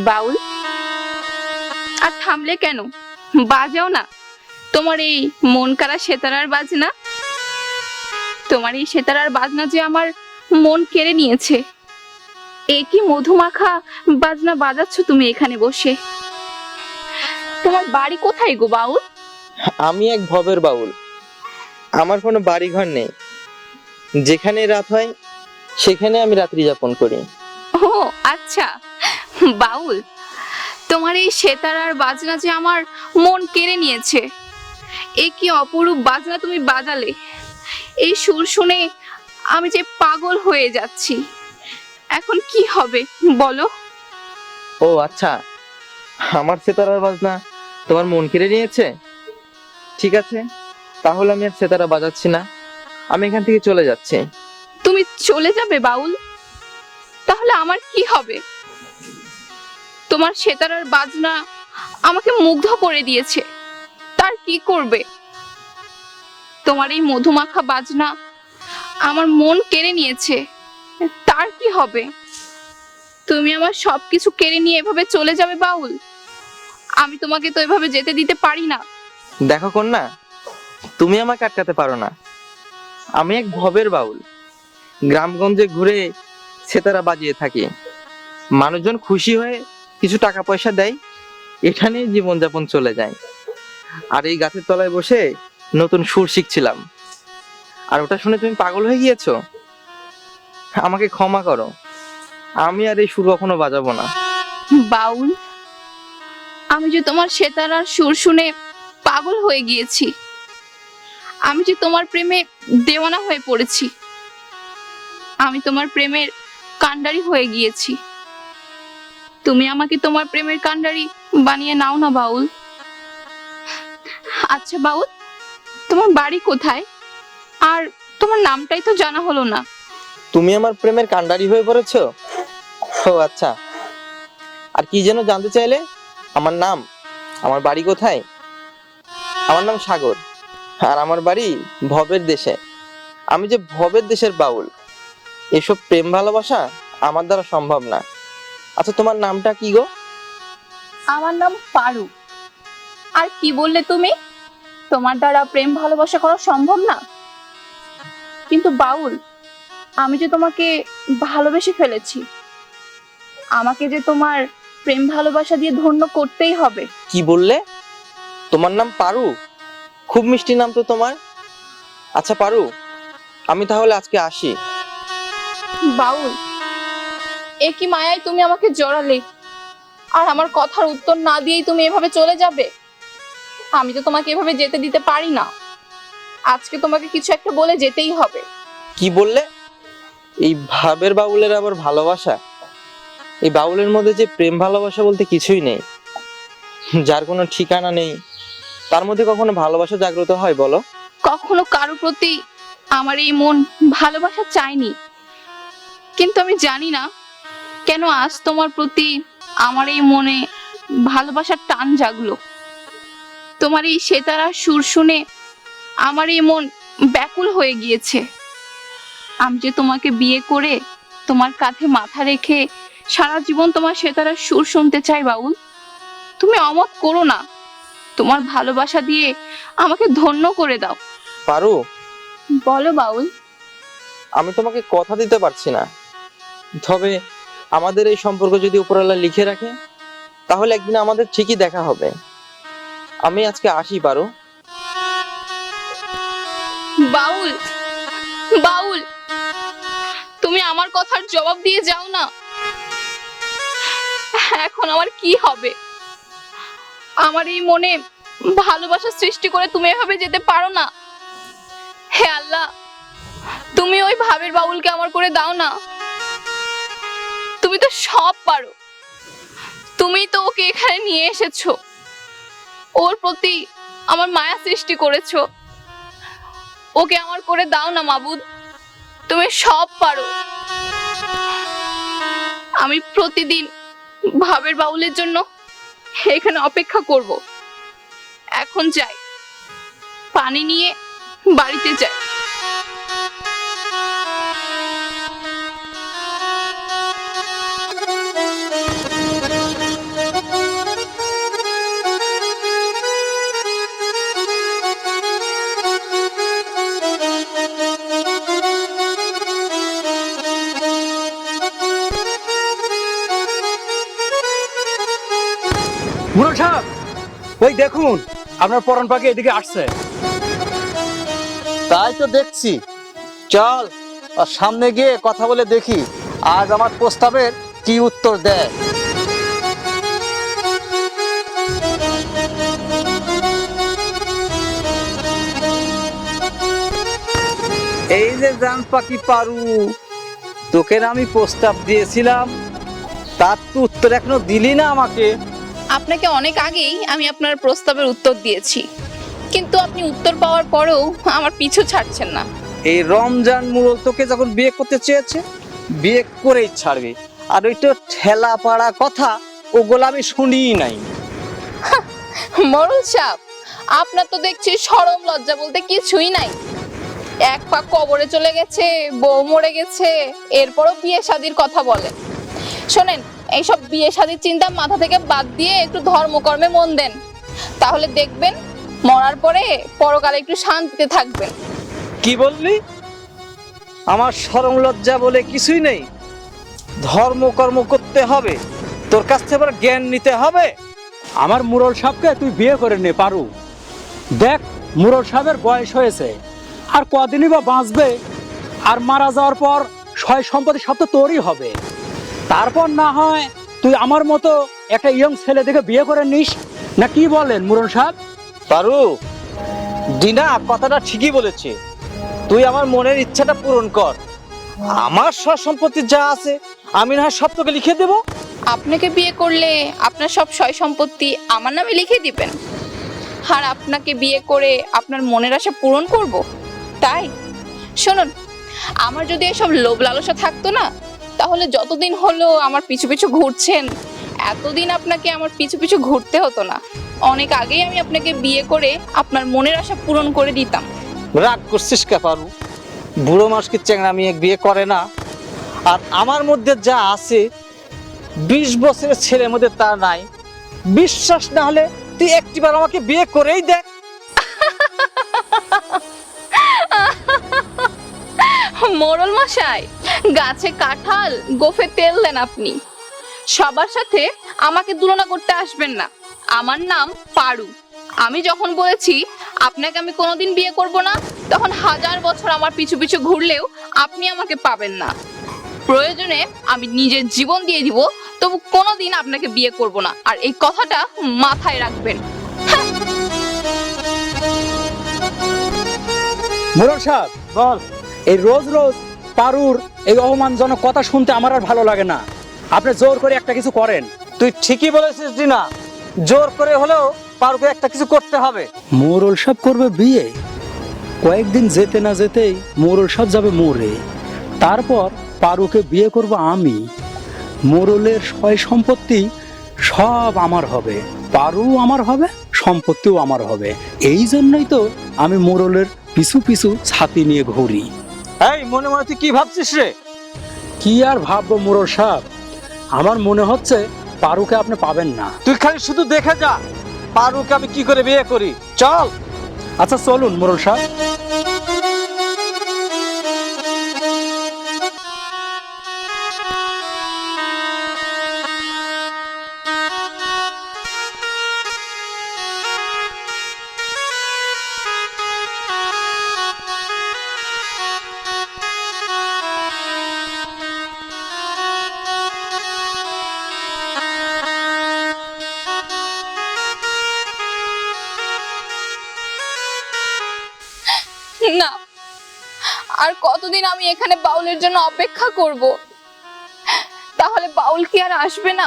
বাউল? আর থামলে কেন? বাজাও না। তোমার এই মন কারা সেতারার বাজনা? তোমার এই সেতারার বাজনা যে আমার মন কেড়ে নিয়েছে। এ কি মধুমাখা বাজনা বাজাচ্ছ তুমি এখানে বসে? তোমার বাড়ি কোথায় গো বাউল? আমি এক ভবের বাউল। আমার কোনো বাড়িঘর নেই। যেখানে রাত হয় সেখানে আমি রাত্রি যাপন করি। ও আচ্ছা। বাউল? তোমার এই সেতারার বাজনা যে আমার মন কেড়ে নিয়েছে। এ কি অপরূপ বাজনা তুমি বাজালে। এই সুর শুনে আমি যে পাগল হয়ে যাচ্ছি। এখন কি হবে বলো? ও আচ্ছা। আমার সেতারার বাজনা তোমার মন কেড়ে নিয়েছে? ঠিক আছে তাহলে আমি আর সেতারা বাজাচ্ছি না। আমি এখান থেকে চলে যাচ্ছি। তুমি চলে যাবে বাউল? তাহলে আমার কি হবে? তোমার সেতারার বাজনা আমাকে মুগ্ধ করে দিয়েছে। তার কি করবে? তোমার এই মধুমাখা বাজনা আমার মন কেড়ে নিয়েছে। তার কি হবে? তুমি আমার সবকিছু কেড়ে নিয়ে এভাবে চলে যাবে বাউল? আমি তোমাকে তো এভাবে যেতে দিতে পারি না। দেখো কন্যা, তুমি আমাকে আটকাতে পারো না। আমি এক ভবের বাউল। গ্রামগঞ্জে ঘুরে সেতারা বাজিয়ে থাকি। মানুষজন খুশি হয়ে কিছু টাকা পয়সা দেয়, এখানেই জীবনযাপন চলে যায়। আর এই গাছের তলায় বসে নতুন সুর শিখছিলাম। আর ওটা শুনে তুমি পাগল হয়ে গিয়েছো? আমাকে ক্ষমা করো। আমি আর এই সুর কখনো বাজাবো না। বাউল, আমি যে তোমার সেতারার সুর শুনে পাগল হয়ে গিয়েছি, আমি যে তোমার প্রেমে দেওয়ানা হয়ে পড়েছি, আমি তোমার প্রেমের কাণ্ডারি হয়ে গিয়েছি। তুমি আমাকে তোমার প্রেমের কাণ্ডারি বানিয়ে নাও না, বাউল। আচ্ছা বাউল, তোমার বাড়ি কোথায়? আর তোমার নামটাই তো জানা হলো না। তুমি আমার প্রেমের কাণ্ডারি হয়ে পড়েছো? ও আচ্ছা। আর কি যেন জানতে চাইলে? আমার নাম, আমার বাড়ি কোথায়? আমার নাম সাগর। আর আমার বাড়ি ভবের দেশে। আমি যে ভবের দেশের বাউল, এসব প্রেম ভালোবাসা আমার দ্বারা সম্ভব না। আচ্ছা তোমার নামটা কি গো? আমার নাম পারু। আর কি বললে তুমি? তোমার দ্বারা প্রেম ভালোবাসা করা সম্ভব না? কিন্তু বাউল আমি যে তোমাকে ভালোবেসে ফেলেছি আমাকে যে তোমার প্রেম ভালোবাসা দিয়ে ধন্য করতেই হবে। কি বললে? তোমার নাম পারু? খুব মিষ্টি নাম তো তোমার। আচ্ছা পারু আমি তাহলে আজকে আসি। বাউল এ কি মায়ায় তুমি আমাকে জড়ালে? আর আমার কথার উত্তর না দিয়েই তুমি এভাবে চলে যাবে? আমি তো তোমাকে এভাবে যেতে দিতে পারি না। আজকে তোমাকে কিছু একটা বলে যেতেই হবে। কি বললে? এই ভাবের বাউলের আবার ভালোবাসা? এই বাউলের মধ্যে যে প্রেম ভালোবাসা বলতে কিছুই নেই। যার কোনো ঠিকানা নেই। তার মধ্যে কখনো ভালোবাসা জাগ্রত হয় বলো? কখনো কারও প্রতি আমার এই মন ভালোবাসা চায়নি। কিন্তু আমি জানি না কেন আজ তোমার প্রতি আমার এই মনে ভালোবাসার টান জাগলো? তোমার এই সেতারা সুর শুনে আমার এই মন ব্যাকুল হয়ে গিয়েছে। আমি যে তোমাকে বিয়ে করে তোমার কাঁধে মাথা রেখে সারা জীবন তোমার সেতারা সুর শুনতে চাই বাউল তুমি অমত করো না। তোমার ভালোবাসা দিয়ে আমাকে ধন্য করে দাও। পারু? বলো বাউল। আমি তোমাকে কথা দিতে পারছি না। তবে আমাদের এই সম্পর্ক যদি উপরওয়ালা লিখে রাখে, তাহলে একদিন আমাদের ঠিকই দেখা হবে। আমি আজকে আসি পারু বাউল বাউল, তুমি আমার কথার জবাব দিয়ে যাও না। এখন আমার কি হবে? আমার এই মনে ভালোবাসা সৃষ্টি করে তুমি এভাবে যেতে পারো না। হে আল্লাহ, তুমি ওই ভাবের বাউলকে আমার করে দাও না। তুমি তো সব পারো। তুমি তো ওকে এখানে নিয়ে এসেছ। ওর প্রতি আমার মায়া সৃষ্টি করেছ। ওকে আমার করে দাও না, মাবুদ। তুমি সব পারো। আমি প্রতিদিন ভাবের বাউলের জন্য এখানে অপেক্ষা করব। এখন যাই। পানি নিয়ে বাড়িতে যাই। ওই দেখুন আপনার পরন পাখি এদিকে আসছে। তাই তো দেখছি। চল আর সামনে গিয়ে কথা বলে দেখি আজ আমার প্রস্তাবের কি উত্তর দেয়। এই যে জান পাখি পারু তোকে না আমি প্রস্তাব দিয়েছিলাম তার তো উত্তর এখনও দিলি না আমাকে। আপনাকে অনেক আগেই আমি আপনার প্রস্তাবের উত্তর দিয়েছি। কিন্তু আপনি উত্তর পাওয়ার পরেও আমার পিছু ছাড়ছেন না। এই রমজান মুরল তোকে যখন বিয়ে করতে চেয়েছে বিয়ে করেই ছাড়বে। আর ওই তো ঠেলা পাড়া কথা ওগুলো আমি শুনিই নাই। মরল সাপ আপনার তো দেখছি সরম লজ্জা বলতে কিছুই নাই। এক পা কবরে চলে গেছে বউ মরে গেছে এরপরও বিয়ে শাদির কথা বলেন শোনেন এইসব বিয়ে শাদির চিন্তা মাথা থেকে বাদ দিয়ে একটু ধর্মকর্মে মন দেন। তাহলে দেখবেন, মরার পরে পরকালে একটু শান্তিতে থাকবেন। কি বললি? আমার সরম লজ্জা বলে কিছুই নেই। ধর্মকর্ম করতে হবে। তোর কাছ থেকে আবার জ্ঞান নিতে হবে। আমার মুরল সাহেবকে তুই বিয়ে করে নে, পারু। দেখ, মুরল সাহেবের বয়স হয়েছে। আর কদিনই বা বাঁচবে। আর মারা যাওয়ার পর সয় সম্পত্তি সব তো তোরই হবে। তারপর না হয় তুই আমার মতো একটা ইয়ং ছেলে দেখে বিয়ে করে নিস? না কি বলেন মুরল সাহেব? পারু ডিনা কথাটা ঠিকই বলেছে। তুই আমার মনের ইচ্ছাটা পূরণ কর। আমার সব সম্পত্তি যা আছে আমি না হয় সব তোকে লিখে দেবো? আপনাকে বিয়ে করলে আপনার সব সয় সম্পত্তি আমার নামে লিখে দিবেন। আর আপনাকে বিয়ে করে আপনার মনের আশা পূরণ করব। তাই শুনুন আমার যদি এসব লোভ লালসা থাকতো না তাহলে যতদিন হলো আমার পিছু পিছু ঘুরছেন, এতদিন আপনাকে আমার পিছু পিছু ঘুরতে হতো না। অনেক আগেই আমি আপনাকে বিয়ে করে আপনার মনের আশা পূরণ করে দিতাম। রাগ করছিস কে পারু? বুড়ো মানুষকে চেংড়া মেয়ে বিয়ে করে না? আর আমার মধ্যে যা আছে, বিশ বছরের ছেলের মধ্যে তা নাই। বিশ্বাস না হলে তুই একটিবার আমাকে বিয়ে করেই দেখ। মোরল মশাই, গাছে কাঁঠাল, গোফে তেল দেন আপনি। সবার সাথে আমাকে তুলনা করতে আসবেন না। আমার নাম পারু। আমি যখন বলেছি, আপনাকে আমি কোনোদিন বিয়ে করব না, তখন হাজার বছর আমার পিছু পিছু ঘুরলেও আপনি আমাকে পাবেন না। প্রয়োজনে আমি নিজের জীবন দিয়ে দিব, তবু কোনোদিন আপনাকে বিয়ে করব না। আর এই কথাটা মাথায় রাখবেন। মুরল সাহেব, বল। এই রোজ রোজ পারুর এই অপমানজনক কথা শুনতে আমার আর ভালো লাগে না। আপনি জোর করে একটা কিছু করেন। তুই ঠিকই বলেছিস ডিনা জোর করে হলেও পারুকে একটা কিছু করতে হবে। মোরল সাহেব করবে বিয়ে? কয়েকদিন যেতে না যেতেই মোরল সাহেব যাবে মোরে তারপর পারুকে বিয়ে করব আমি। মোরলের সয় সম্পত্তি সব আমার হবে। পারু আমার হবে সম্পত্তিও আমার হবে। এই জন্যই তো আমি মোরলের পিছু পিছু ছাতি নিয়ে ঘুরি। এই মনে মনে তুই কি ভাবছিস রে? কি আর ভাববো মোরল সাহেব? আমার মনে হচ্ছে পারুকে আপনি পাবেন না। তুই খালি শুধু দেখে যা পারুকে আমি কি করে বিয়ে করি? চল। আচ্ছা চলুন মোরল সাহেব। আমি এখানে বাউলের জন্য অপেক্ষা করব। তাহলে বাউল কি আর আসবে না?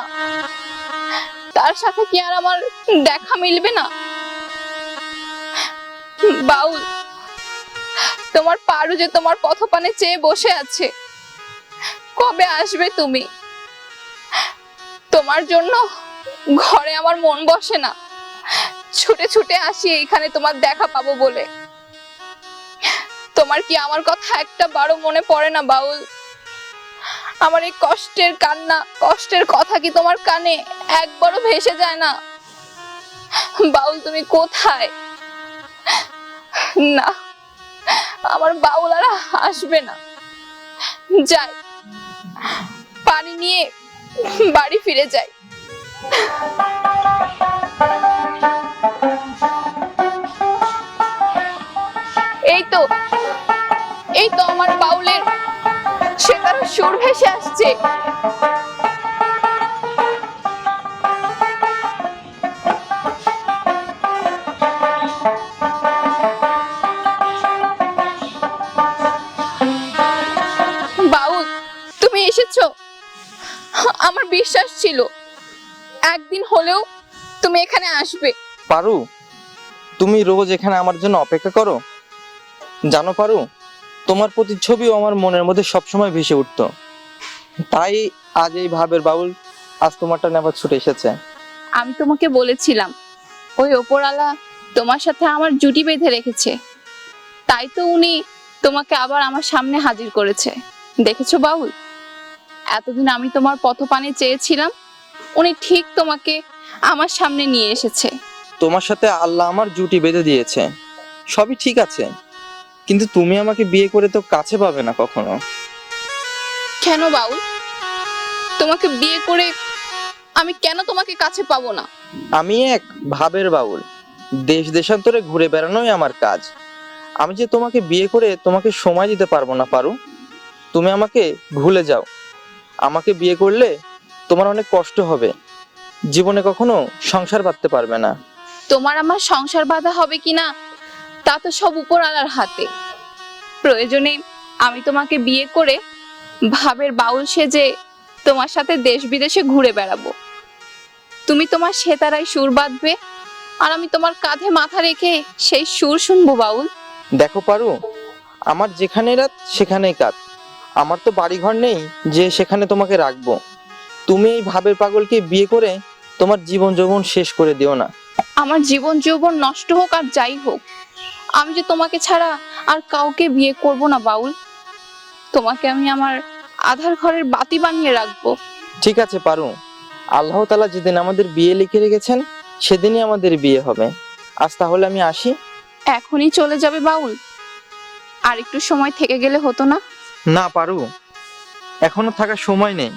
তার সাথে কি আর আমার দেখা মিলবে না? বাউল, তোমার পারু যে তোমার পথপানে চেয়ে বসে আছে, কবে আসবে তুমি? তোমার জন্য ঘরে আমার মন বসে না। ছুটে ছুটে আসি এইখানে তোমার দেখা পাবো বলে। তোমার কি আমার কথা একটা বারো মনে পড়ে না, বাউল? আমার এই কষ্টের কান্না, কষ্টের কথা কি তোমার কানে একবারও ভেসে যায় না? বাউল, তুমি কোথায়? না, আমার বাউল আর আসবে না। যাই, পানি নিয়ে বাড়ি ফিরে যাই। এই তো এই তো আমার বাউলের সে তার সুর ভেসে আসছে। বাউল, তুমি এসেছ? আমার বিশ্বাস ছিল। একদিন হলেও তুমি এখানে আসবে। পারু, তুমি রোজ এখানে আমার জন্য অপেক্ষা করো। জানো পারু তোমার প্রতিচ্ছবিও আমার মনের মধ্যে সবসময় ভেসে উঠতো। তাই আজ এই ভাবের বাউল আজ তোমারটা নেবার ছুটে এসেছে। আমি তোমাকে বলেছিলাম ওই ওপরওয়ালা তোমার সাথে আমার জুটি বেঁধে রেখেছে। তাই তো উনি তোমাকে আবার আমার সামনে হাজির করেছে। দেখেছ বাউল? এতদিন আমি তোমার পথপানে চেয়েছিলাম উনি ঠিক তোমাকে আমার সামনে নিয়ে এসেছে। তোমার সাথে আল্লাহ আমার জুটি বেঁধে দিয়েছে। সবই ঠিক আছে। কিন্তু তুমি আমাকে বিয়ে করে তো কাছে পাবে না কখনো। কেন বাউল? তোমাকে বিয়ে করে আমি কেন তোমাকে কাছে পাবো না? আমি এক ভাবের বাউল। দেশ দেশান্তরে ঘুরে বেড়ানোই আমার কাজ। আমি যে তোমাকে বিয়ে করে তোমাকে সময় দিতে পারব না পারু। তুমি আমাকে ভুলে যাও। আমাকে বিয়ে করলে তোমার অনেক কষ্ট হবে। জীবনে কখনো সংসার বাঁধতে পারবে না। তোমার আমার সংসার বাঁধা হবে কিনা তা তো সব উপরওয়ালার হাতে। প্রয়োজনে আমি তোমাকে বিয়ে করে ভাবের বাউল সেজে তোমার সাথে দেশ বিদেশে ঘুরে বেড়াবো। তুমি তোমার সেতারায় সুর বাঁধবে আর আমি তোমার কাঁধে মাথা রেখে সেই সুর শুনব বাউল। দেখো পারু আমার যেখানে রাত সেখানেই কাজ আমার তো বাড়িঘর নেই যে সেখানে তোমাকে রাখব। তুমি এই ভাবের পাগলকে বিয়ে করে তোমার জীবন যৌবন শেষ করে দিও না। আমার জীবন যৌবন নষ্ট হোক আর যাই হোক আমি যে তোমাকে ছাড়া আর কাউকে বিয়ে করব না বাউল। তোমাকে আমি আমার আধার ঘরের বাতি বানিয়ে রাখব। ঠিক আছে পারু। আল্লাহ তালা যেদিন আমাদের বিয়ে লিখে রেখেছেন সেদিনই আমাদের বিয়ে হবে। আজ তাহলে আমি আসি। এখনই চলে যাবে বাউল। আর একটু সময় থেকে গেলে হতো না? না পারু। এখনও থাকার সময় নেই।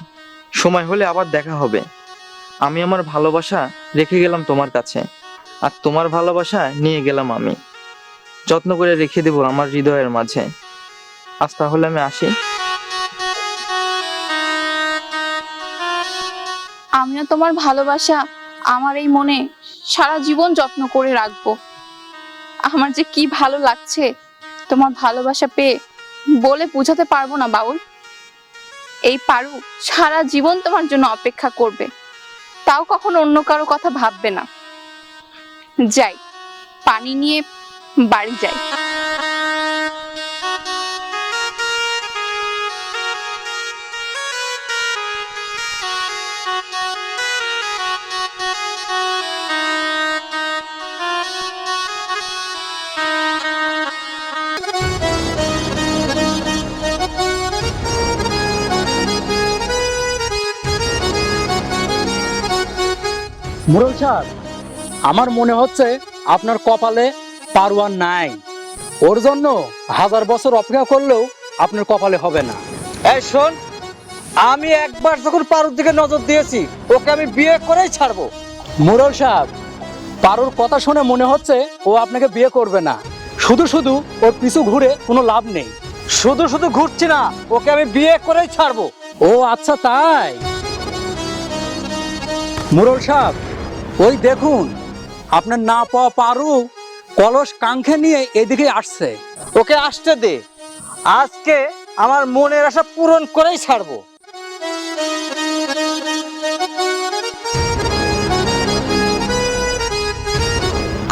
সময় হলে আবার দেখা হবে। আমি আমার ভালোবাসা রেখে গেলাম তোমার কাছে। আর তোমার ভালোবাসা নিয়ে গেলাম আমি। যত্ন করে রেখে দেবো আমার হৃদয়ের মাঝে। আজ তাহলে আমি আসি। আমিও তোমার ভালোবাসা, আমার এই মনে সারা জীবন যত্ন করে রাখব। আমার যে কি ভালো লাগছে, তোমার ভালোবাসা পেয়ে বলে বোঝাতে পারব না, বাউল। এই পারু সারা জীবন তোমার জন্য অপেক্ষা করবে। তাও কখনো অন্য কারও কথা ভাববে না। যাই, পানি নিয়ে বাড়ি যাই। মুরল সাহেব আমার মনে হচ্ছে আপনার কপালে পারোয়ান নাই। ওর জন্য হাজার বছর অপেক্ষা করলেও আপনার কপালে হবে না। এই শোন, আমি একবার যখন পারুর দিকে নজর দিয়েছি, ওকে আমি বিয়ে করেই ছাড়বো। মুরল সাহেব, পারোর কথা শুনে মনে হচ্ছে ও আপনাকে বিয়ে করবে না। শুধু শুধু ওর পিছু ঘুরে কোনো লাভ নেই। শুধু শুধু ঘুরছি না, ওকে আমি বিয়ে করেই ছাড়বো। ও আচ্ছা তাই। মুরল সাহেব, ওই দেখুন, আপনার না পাওয়া পারু কলস কাঙ্ক্ষে নিয়ে এদিকে আসছে। ওকে আসতে দে। আজকে আমার মনের আশা পূরণ করেই ছাড়বো।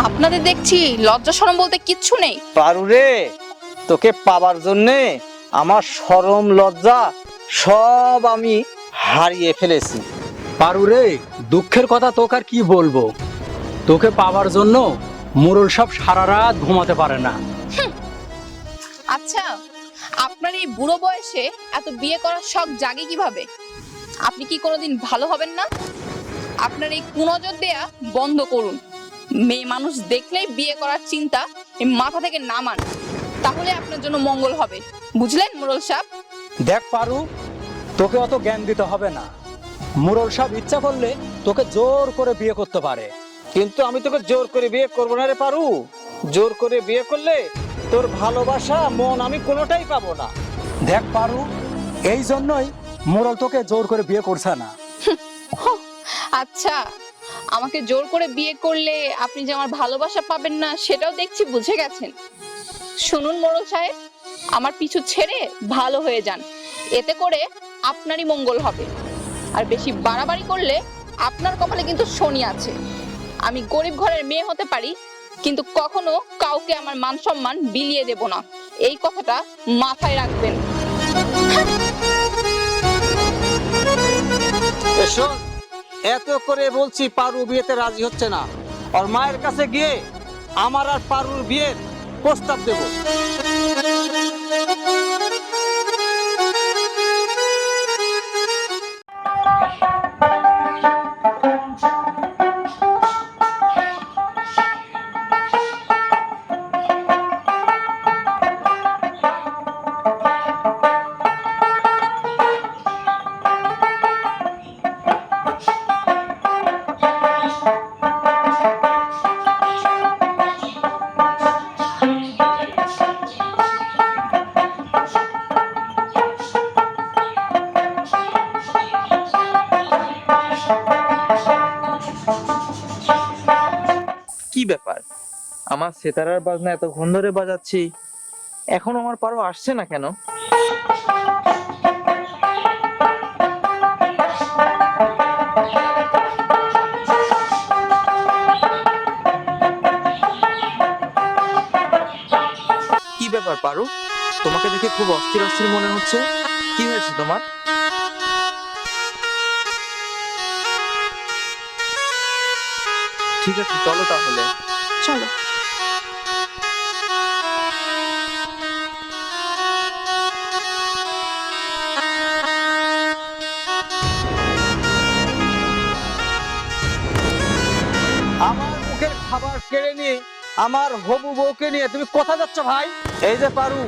আপনাদের দেখছি লজ্জা শরম বলতে কিচ্ছু নেই। পারু রে তোকে পাবার জন্যে আমার সরম লজ্জা সব আমি হারিয়ে ফেলেছি। পারু রে দুঃখের কথা তোকে আর কি বলব? তোকে পাওয়ার জন্য মুরল সব সারা রাত ঘুমাতে পারে না। আচ্ছা আপনার এই বুড়ো বয়সে এত বিয়ে করার শখ জাগে কীভাবে? আপনি কি কোনোদিন ভালো হবেন না? আপনার এই কুনজর দেয়া বন্ধ করুন। মেয়ে মানুষ দেখলেই বিয়ে করার চিন্তা মাথা থেকে নামান তাহলে আপনার জন্য মঙ্গল হবে। বুঝলেন মুরল সাহেব? দেখ পারু তোকে অত জ্ঞান দিতে হবে না। মুরল সাহেব ইচ্ছা করলে তোকে জোর করে বিয়ে করতে পারে। কিন্তু আমি তোকে জোর করে বিয়ে করব না রে পারু। জোর করে বিয়ে করলে তোর ভালোবাসা মন আমি কোনোটাই পাবো না। দেখ পারু এই জন্যই মোরল তোকে জোর করে বিয়ে করছে না। আচ্ছা আমাকে জোর করে বিয়ে করলে আপনি যে আমার ভালোবাসা পাবেন না সেটাও দেখছি বুঝে গেছেন। শুনুন মোড়ল সাহেব আমার পিছু ছেড়ে ভালো হয়ে যান। এতে করে আপনারই মঙ্গল হবে। আর বেশি বাড়াবাড়ি করলে আপনার কপালে কিন্তু শনি আছে। আমি গরিব ঘরের মেয়ে হতে পারি, কিন্তু কখনো কাউকে আমার মান সম্মান বিলিয়ে দেব না। এই কথাটা মাথায় রাখবেন। এত করে বলছি পারু বিয়েতে রাজি হচ্ছে না। আর মায়ের কাছে গিয়ে আমার আর পারুর বিয়ের প্রস্তাব দেব। আমার সেতারার বাজনা এতক্ষণ ধরে বাজাচ্ছি। এখন আমার পারো আসছে না কেন? কি ব্যাপার পারো? তোমাকে দেখে খুব অস্থির অস্থির মনে হচ্ছে। কি হয়েছে তোমার? ঠিক আছে, চলো তাহলে। চলো। খাবার কেড়ে নিয়ে আমার হবু বউকে নিয়ে তুমি কোথা যাচ্ছ ভাই? এই যে পারু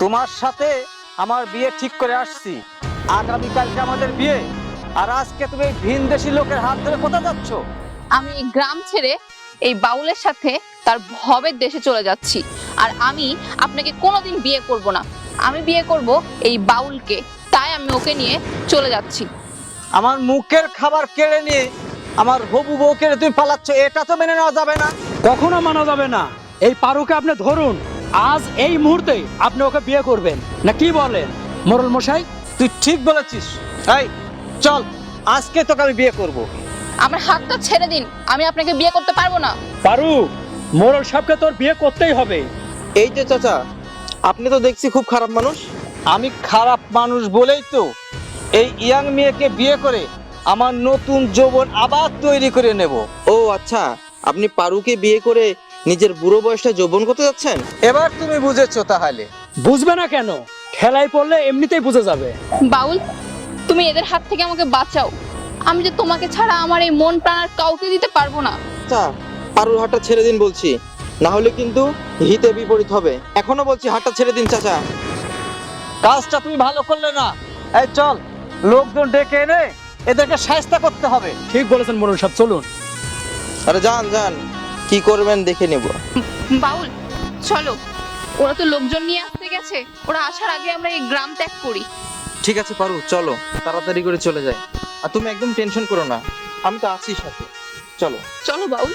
তোমার সাথে আমার বিয়ে ঠিক করে আসছি। আগামীকালকে আমাদের বিয়ে আর আজকে তুমি এই ভিনদেশি লোকের হাত ধরে কোথা যাচ্ছ? আমি গ্রাম ছেড়ে এই বাউলের সাথে তার ভবের দেশে চলে যাচ্ছি। আর আমি আপনাকে কোনোদিন বিয়ে করব না। আমি বিয়ে করব এই বাউলকে। তাই আমি ওকে নিয়ে চলে যাচ্ছি। আমার মুখের খাবার কেড়ে নিয়ে আমার হবু বউকে তুমি পালাচ্ছ এটা তো মেনে নেওয়া যাবে না। কখনো মানা যাবে না। এই পারুকে আপনি ধরুন আজ এই মুহূর্তে আপনি ওকে বিয়ে করবেন। না কি বলেন? মোরল মশাই? তুই ঠিক বলেছিস। এই চল আজকে তোকে আমি বিয়ে করব। আমার হাতটা ছেড়ে দিন আমি আপনাকে বিয়ে করতে পারব না। পারু মোরল সাহেবকে তোর বিয়ে করতেই হবে। এই যে চাচা আপনি তো দেখছি খুব খারাপ মানুষ। আমি খারাপ মানুষ বলেই তো এই ইয়াং মেয়েকে বিয়ে করে আমার নতুন যৌবন আবার তৈরি করে নেব। ও আচ্ছা। আপনি পারুকে বিয়ে করে নিজের বুড়ো বয়সটা যৌবন করতে যাচ্ছেন? এবার তুমি বুঝেছ তাহলে। বুঝবে না কেন? খেলায় পড়লে এমনিতেই বুঝে যাবে। বাউল তুমি এদের হাত থেকে আমাকে বাঁচাও। আমি যে তোমাকে ছাড়া আমার এই মন প্রাণ আর কাউকে দিতে পারব না। আচ্ছা পারুর হাটটা ছেড়ে দিন বলছি। না হলে কিন্তু হিতে বিপরীত হবে। এখনও বলছি হাটটা ছেড়ে দিন চাচা। কাজটা তুমি ভালো করলে না। এই চল লোকজন ডেকে এনে এদেরকে সাহায্য করতে হবে। ঠিক বলেছেন মনুর সাহেব চলুন। আরে যান যান। কি করবেন দেখে নেব। বাউল চলো। ওরা তো লোকজন নিয়ে আসতে গেছে। ওরা আসার আগে আমরা এই গ্রাম ত্যাগ করি। ঠিক আছে পারু চলো। তাড়াতাড়ি করে চলে যাই। আর তুমি একদম টেনশন করো না। আমি তো আছি সাথে। চলো। চলো বাউল।